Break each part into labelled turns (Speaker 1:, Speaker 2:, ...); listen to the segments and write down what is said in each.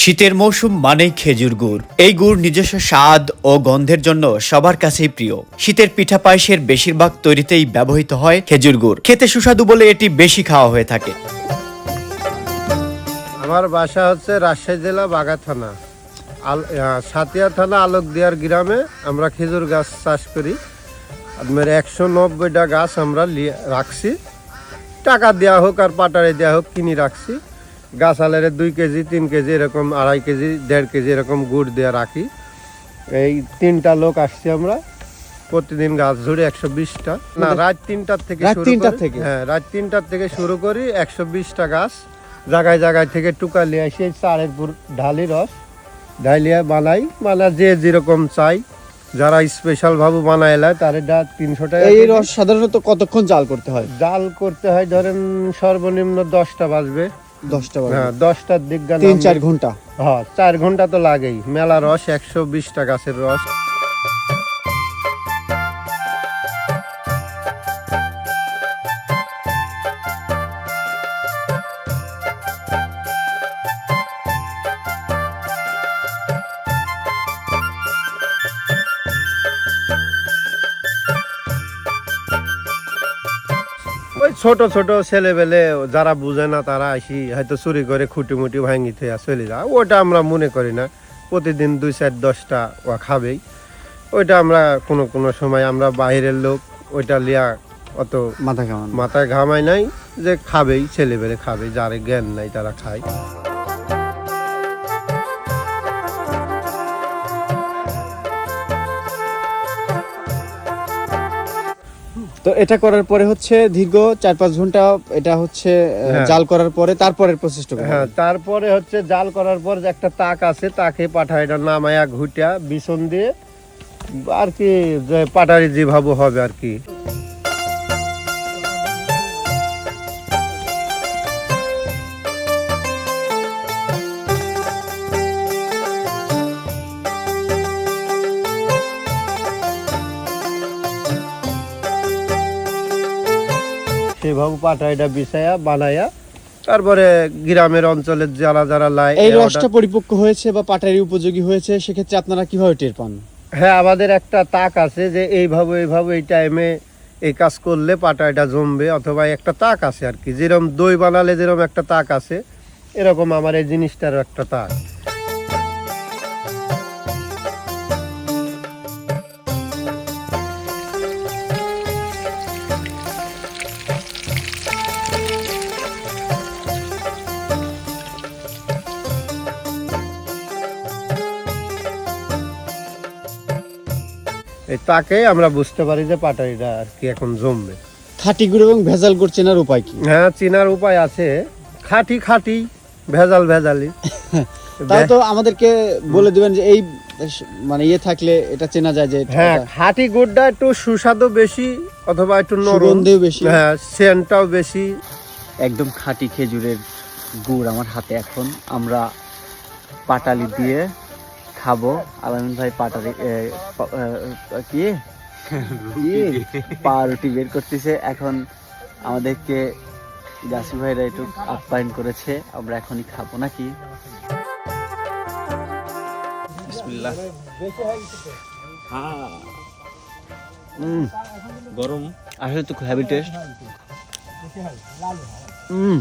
Speaker 1: শীতের মৌসুম মানেই খেজুর গুড়। এই গুড় নিজস্ব স্বাদ ও গন্ধের জন্য সবার কাছেই প্রিয়। শীতের পিঠা পায়েসের বেশিরভাগ তৈরিতেই ব্যবহৃত হয় খেজুর গুড়। খেতে সুস্বাদু বলে এটি বেশি খাওয়া হয়ে থাকে।
Speaker 2: আমার বাসা হচ্ছে রাজশাহী জেলা বাগা থানা। সাতিয়া থানা আলোকদিয়ার গ্রামে আমরা খেজুর গাছ চাষ করি। আপনার একশো নব্বইটা গাছ আমরা রাখছি। টাকা দেওয়া হোক আর পাটারে দেওয়া হোক কিনে রাখছি। গাছ আলের দুই কেজি তিন কেজি এরকম আড়াই কেজি দেড় কেজি এরকম গুড় দিয়ে রাখি। এই তিনটা লোক আসছি আমরা। প্রতিদিন গাছ ঝুড়ে একশো বিশটা। না রাত তিনটার থেকে
Speaker 3: তিনটার থেকে?
Speaker 2: হ্যাঁ রাত তিনটার থেকে শুরু করি একশো বিশটা গাছ। জায়গায় জায়গায় থেকে টুকা নিয়ে আসি চারের ঢালি রস। ঢালিয়া বানাই মানে যে যেরকম চাই। যারা স্পেশাল ভাবে বানায় এলায় তার এটা তিনশো টাকা
Speaker 3: এই রস সাধারণত কতক্ষণ জাল করতে হয়?
Speaker 2: জাল করতে হয় ধরেন সর্বনিম্ন দশটা বাজবে।
Speaker 3: দশটা
Speaker 2: হ্যাঁ দশটার দিক
Speaker 3: তিন চার ঘণ্টা।
Speaker 2: হ্যাঁ চার ঘণ্টা তো লাগেই। মেলা রস একশো বিশটা গাছের রস। ছোট ছোট ছেলেবেলে যারা বুঝে না তারা আসি হয়তো চুরি করে খুঁটি মুটি ভাঙি থা চলে যায়। ওইটা আমরা মনে করি না। প্রতিদিন দুই চার দশটা ও খাবেই। ওইটা আমরা কোনো কোনো সময় আমরা বাইরের লোক ওইটা লিয়া অত
Speaker 3: মাথায়
Speaker 2: মাথায় ঘামায় নাই যে খাবেই ছেলেবেলে খাবে যারা জ্ঞান নাই তারা খায়।
Speaker 3: তো এটা করার পরে হচ্ছে দীর্ঘ চার পাঁচ ঘণ্টা এটা হচ্ছে
Speaker 2: হ্যাঁ।
Speaker 3: জাল করার পরে তারপরে প্রচেষ্টা
Speaker 2: হ্যাঁ তারপরে হচ্ছে জাল করার পর যে একটা তাক আছে তাকে পাঠায় এটা নামায়া ঘুটা বিছন দিয়ে আর কি যে পাটারি যেভাবে হবে আর কি সেভাবে পাটাইটা বিছায়া বানায়া তারপরে গ্রামের অঞ্চলের যারা যারা লাই
Speaker 3: এই রসটা পরিপক্ক হয়েছে বা পাটারি উপযোগী হয়েছে সেক্ষেত্রে আপনারা কীভাবে টের পান?
Speaker 2: হ্যাঁ আমাদের একটা তাক আছে যে এইভাবে এইভাবে এই টাইমে এই কাজ করলে পাটাইটা জমবে অথবা একটা তাক আছে আর কি। যেরকম দই বানালে যেরকম একটা তাক আছে এরকম আমার এই জিনিসটার একটা তাক। এই তাকে আমরা বুঝতে পারি যে পাটাইটা আর কি এখন জমবে।
Speaker 3: খাঁটি গুড় এবং ভেজাল গুড় চেনার উপায় কি?
Speaker 2: হ্যাঁ চিনার উপায় আছে। খাঁটি খাঁটি ভেজাল ভেজালি।
Speaker 3: তাও তো আমাদেরকে বলে দিবেন যে এই মানে ইয়ে থাকলে এটা চেনা যায় যে
Speaker 2: হ্যাঁ খাঁটি গুড়টা একটু সুস্বাদু বেশি অথবা একটু নরম।
Speaker 3: বেশি।
Speaker 2: হ্যাঁ সেন্টটাও বেশি।
Speaker 1: একদম খাঁটি খেজুরের গুড় আমার হাতে এখন। আমরা পাটালি দিয়ে খাব। আলামিন ভাই পাটালি এ, পা- এ, কি? পাউরুটি বের করতেছে। এখন আমাদেরকে জাসি ভাইরা একটু আপ্যায়ন করেছে। আমরা এখনই খাব নাকি? বিসমিল্লাহ। গরম। আসলে তো হ্যাভি টেস্ট
Speaker 2: উম,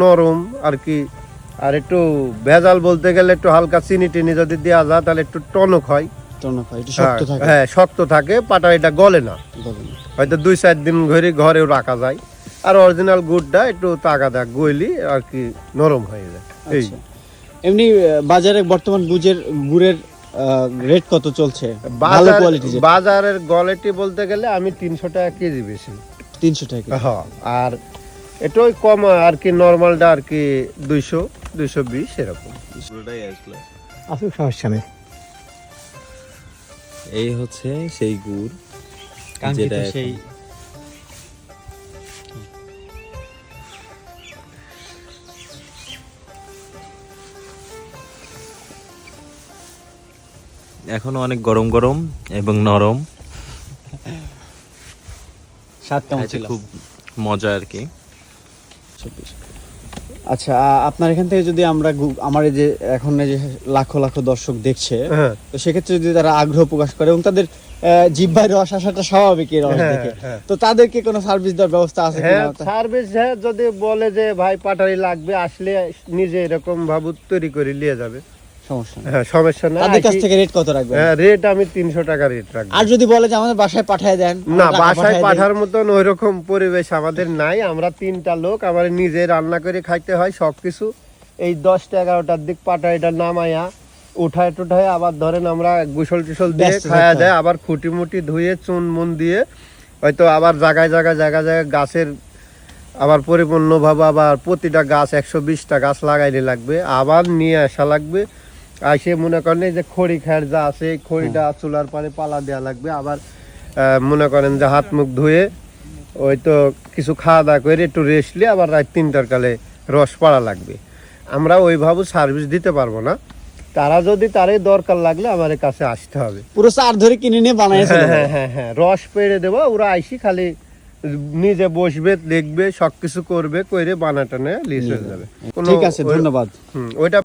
Speaker 2: নরম আর কি। আর একটু ভেজাল বলতে গেলে একটু হালকা চিনি টিনি যদি দেওয়া যায় তাহলে একটু টনক হয়।
Speaker 3: টনক হয়, শক্ত থাকে।
Speaker 2: হ্যাঁ শক্ত থাকে পাটাইটা গলে না। হয়তো দুই চার দিন ঘরে ঘরেও রাখা যায়। আর অরিজিনাল গুড়টা একটু গইলি আর কি নরম হয়ে যায়। এই।
Speaker 3: আচ্ছা। এমনি বাজারে বর্তমান গুজের গুড়ের রেট কত চলছে? ভালো
Speaker 2: বাজার
Speaker 3: কোয়ালিটি
Speaker 2: বাজারের কোয়ালিটি বলতে গেলে আমি তিনশো টাকা কেজি বেশি।
Speaker 3: তিনশো টাকা
Speaker 2: হ্যাঁ আর এটাই কম আর কি নর্মালটা আর কি দুইশো দুইশো বিশ এরকম।
Speaker 4: আসুক সমস্যা নেই।
Speaker 5: এই হচ্ছে সেই গুড়
Speaker 4: যেটা এখন-
Speaker 3: সেই।
Speaker 4: এখনও অনেক গরম গরম এবং নরম।
Speaker 3: স্বাদ কেমন
Speaker 4: খুব মজা আর কি
Speaker 3: আচ্ছা আপনার এখান থেকে যদি আমরা আমার যে এখন যে লাখো লাখো দর্শক দেখছে
Speaker 2: হ্যাঁ।
Speaker 3: তো সেক্ষেত্রে যদি তারা আগ্রহ প্রকাশ করে এবং তাদের জিহ্বার রস আসাটা স্বাভাবিক এই রস
Speaker 2: হ্যাঁ,
Speaker 3: দেখে
Speaker 2: হ্যাঁ।
Speaker 3: তো তাদেরকে কোনো সার্ভিস দেওয়ার ব্যবস্থা আছে
Speaker 2: সার্ভিস হ্যাঁ যদি বলে যে ভাই পাটারি লাগবে আসলে নিজে এরকম ভাবে তৈরি করে নিয়ে যাবে।
Speaker 3: সমস্যা
Speaker 2: হ্যাঁ সমস্যা না
Speaker 3: তাদের কাছ থেকে রেট কত রাখবেন?
Speaker 2: হ্যাঁ রেট আমি তিনশো টাকা রেট রাখব।
Speaker 3: আর যদি বলে যে আমাদের বাসায় পাঠিয়ে দেন
Speaker 2: না বাসায় পাঠার মতন ওই পরিবেশ আমাদের নাই। আমরা তিনটা লোক আমার নিজে রান্না করে খাইতে হয় সবকিছু। এই দশটা এগারোটার দিক পাটাইটা নামাইয়া উঠায় টুঠায় আবার ধরেন আমরা গুসল টুসল দিয়ে খাওয়া যায় আবার খুঁটি মুটি ধুয়ে চুন মুন দিয়ে হয়তো আবার জায়গায় জায়গায় জায়গায় জায়গায় গাছের আবার পরিপূর্ণভাবে আবার প্রতিটা গাছ একশো বিশটা গাছ লাগাইলে লাগবে আবার নিয়ে আসা লাগবে। সে মনে করেন যে খড়ি খ্যার যা আছে খড়িটা চুলার পারে পালা দেওয়া লাগবে। আবার মনে করেন যে হাত মুখ ধুয়ে ওই তো কিছু খাওয়া দাওয়া করে একটু রেস্ট নিয়ে আবার রাত তিনটার কালে রস পাড়া লাগবে। আমরা ওইভাবে সার্ভিস দিতে পারব না। তারা যদি তারই দরকার লাগলে আমাদের কাছে আসতে হবে।
Speaker 3: পুরো চার ধরে কিনে নিয়ে বানায়
Speaker 2: হ্যাঁ হ্যাঁ হ্যাঁ হ্যাঁ রস পেড়ে দেবো ওরা আইসি খালি নিজে বসবে দেখবে সবকিছু করবে করে বানাটা নিয়ে লিস হয়ে যাবে।
Speaker 3: ঠিক আছে ধন্যবাদ।
Speaker 2: হুম, ওইটা